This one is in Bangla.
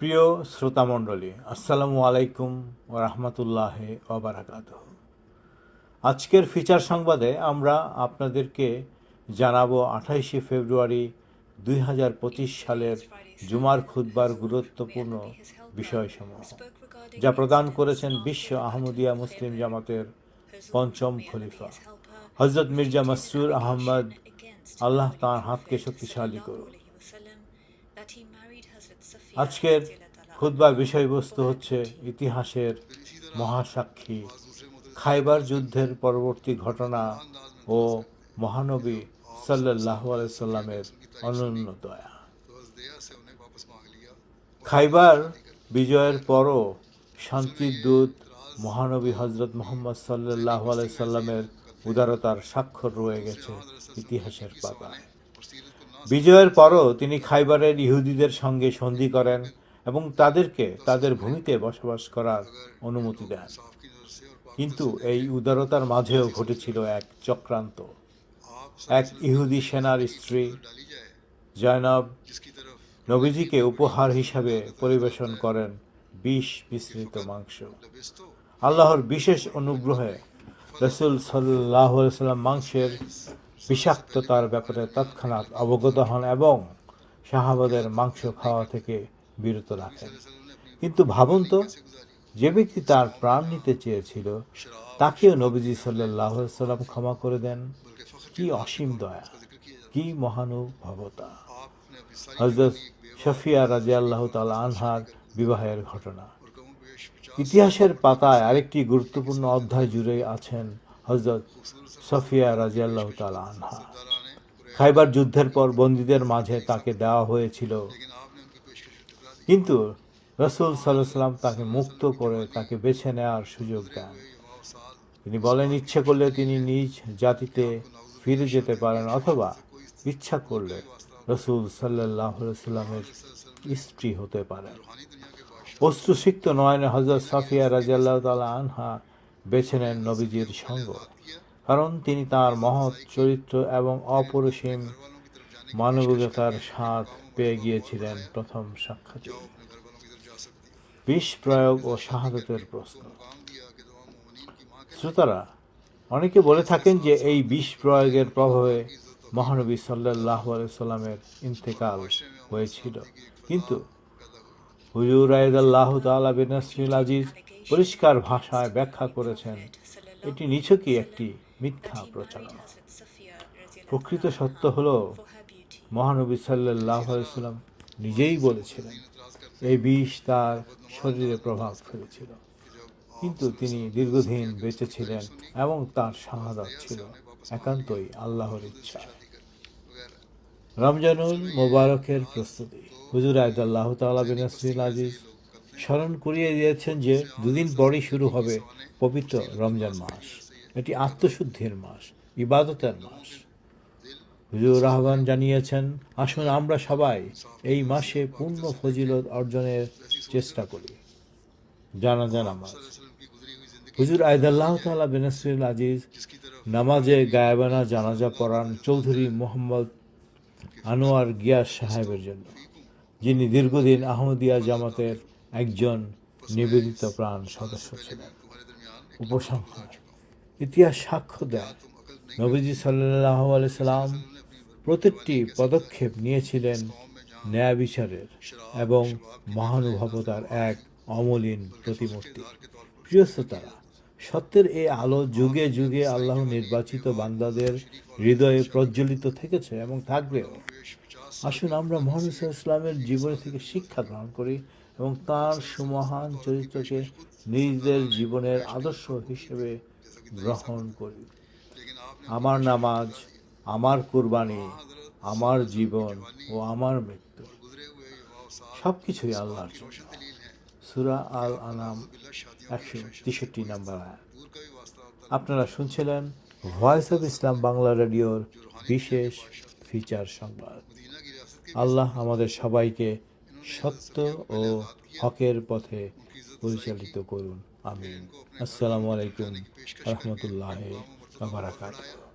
প্রিয় শ্রোতামণ্ডলী, আসসালামু আলাইকুম ও রহমতুল্লাহ ওবরাকাত আজকের ফিচার সংবাদে আমরা আপনাদেরকে জানাব আঠাইশে ফেব্রুয়ারি দুই হাজার পঁচিশ সালের জুমার খুদ্বার গুরুত্বপূর্ণ বিষয়সমূহ, যা প্রদান করেছেন বিশ্ব আহমদিয়া মুসলিম জামাতের পঞ্চম খলিফা হজরত মির্জা মসরুর আহমদ। আল্লাহ তাঁর হাতকে শক্তিশালী করুন। আজকের খুদ্বার বিষয়বস্তু হচ্ছে ইতিহাসের মহাসাক্ষী। খাইবার যুদ্ধের পরবর্তী ঘটনা ও মহানবী সাল্লাহ সাল্লামের অনন্য দয়া। খাইবার বিজয়ের পরও শান্তির দূত মহানবী হজরত মোহাম্মদ সাল্লাহ আলাইসাল্লামের উদারতার স্বাক্ষর রয়ে গেছে ইতিহাসের পাতায়। বিজয়ের পরও তিনি খাইবারের ইহুদিদের সঙ্গে সন্ধি করেন এবং তাদেরকে তাদের ভূমিতে বসবাস করার অনুমতি দেন। কিন্তু এই উদারতার মাঝেও ঘটেছিল এক চক্রান্ত। এক ইহুদি সেনার স্ত্রী জয়নব নবীজিকে উপহার হিসাবে পরিবেশন করেন বিষ মিশ্রিত মাংস। আল্লাহর বিশেষ অনুগ্রহে রসুল সাল্লাহ সাল্লাম মাংসের বিষাক্ততার ব্যাপারে তৎক্ষণাৎ অবগত হন এবং শাহাবাদের মাংস খাওয়া থেকে বিরত রাখেন। কিন্তু ভাবুন তো, যে ব্যক্তি তার প্রাণ নিতে চেয়েছিল, তাকেও নবীজি সাল্লাহ সাল্লাম ক্ষমা করে দেন। কি অসীম দয়া, কি মহানুভবতা। হজরত শফিয়া রাজি আল্লাহ তাল আনহার বিবাহের ঘটনা। ইতিহাসের পাতায় আরেকটি গুরুত্বপূর্ণ অধ্যায় জুড়ে আছেন হজরত সফিয়া রাজি আল্লাহ আনহা। খাইবার যুদ্ধের পর বন্দীদের মাঝে তাকে দেওয়া হয়েছিল। কিন্তু রসুল সাল্লাম তাকে মুক্ত করে তাকে বেছে নেওয়ার সুযোগ দেন। তিনি বলেন, ইচ্ছে করলে তিনি নিজ জাতিতে ফিরে যেতে পারেন অথবা ইচ্ছা করলে রসুল সাল্লাহ সাল্লামের স্ত্রী হতে পারেন। অস্ত্রসিক্ত নয়নে হজরত সাফিয়া রাজিয়াল্লাহ তালা আনহা বেছে নেন নবীজির সঙ্গ। কারণ তিনি তার মহৎ চরিত্র এবং অপরিসীম মানবিকতার স্বাদ পেয়ে গিয়েছিলেন প্রথম সাক্ষাতে। বিষ প্রয়োগ ও শাহাদতের প্রশ্ন। শ্রোতারা, অনেকে বলে থাকেন যে এই বিষ প্রয়োগের প্রভাবে মহানবী সাল্লাহ সাল্লামের ইন্তেকাল হয়েছিল। কিন্তু হুজুর আয়দাল্লাহ তালা বিনাসিল আজিজ পরিষ্কার ভাষায় ব্যাখ্যা করেছেন। এটি নিছকই একটি মিথ্যা প্রচারণা। প্রকৃত সত্য হল, মহানবী সাল্লাহ সাল্লাম নিজেই বলেছিলেন, এই বিষ তার শরীরে প্রভাব ফেলেছিল। কিন্তু তিনি দীর্ঘদিন বেঁচে ছিলেন এবং তার শাহাদাত ছিল একান্তই আল্লাহর ইচ্ছা। রমজানুল মোবারকের প্রস্তুতি। হুজুর আয়দাল্লাহ তালা বিনাসিল আজিজ স্মরণ করিয়ে দিয়েছেন যে দুদিন পরই শুরু হবে পবিত্র রমজান মাস। এটি আত্মশুদ্ধির মাস, ইবাদতের মাস। হুজুর আহ্বান জানিয়েছেন, আসুন আমরা সবাই এই মাসে পূর্ণ ফজিলত অর্জনের চেষ্টা করি। জানা জানাজা নামাজ হুজুর আয়দাল্লাহ তালা বেনাসিল আজিজ নামাজে গায়েবানা জানাজা পড়ান চৌধুরী মোহাম্মদ আনোয়ার গিয়াস সাহেবের জন্য, যিনি দীর্ঘদিন আহমদিয়া জামাতের একজন নিবেদিত প্রাণ সদস্য ছিলেন। উপসংহার। ইতিহাস সাক্ষ্য দেয়। নবীজি সাল্লাহ সাল্লাম প্রত্যেকটি পদক্ষেপ নিয়েছিলেন ন্যায় বিচারের এবং মহানুভবতার এক অমলিন প্রতিমূর্তি। প্রিয় শ্রোতারা সত্যের এই আলো যুগে যুগে আল্লাহ নির্বাচিত বান্দাদের হৃদয়ে প্রজ্বলিত থেকেছে এবং থাকবেও আসুন আমরা মোহাম্মদ ইসলামের জীবন থেকে শিক্ষা গ্রহণ করি এবং তার সুমহান চরিত্রকে নিজেদের জীবনের আদর্শ হিসেবে গ্রহণ করি। আমার নামাজ, আমার কুরবানি, আমার জীবন ও আমার মৃত্যু সব কিছুই আল্লাহর সুরা আল আনাম একশো তেষট্টি নাম্বার আপনারা শুনছিলেন ভয়েস অফ ইসলাম বাংলা রেডিওর বিশেষ ফিচার সংবাদ। আল্লাহ আমাদের সবাইকে সত্য ও হকের পথে পরিচালিত করুন। আমিন। আসসালামু আলাইকুম রহমতুল্লাহ বারাকাতুহ।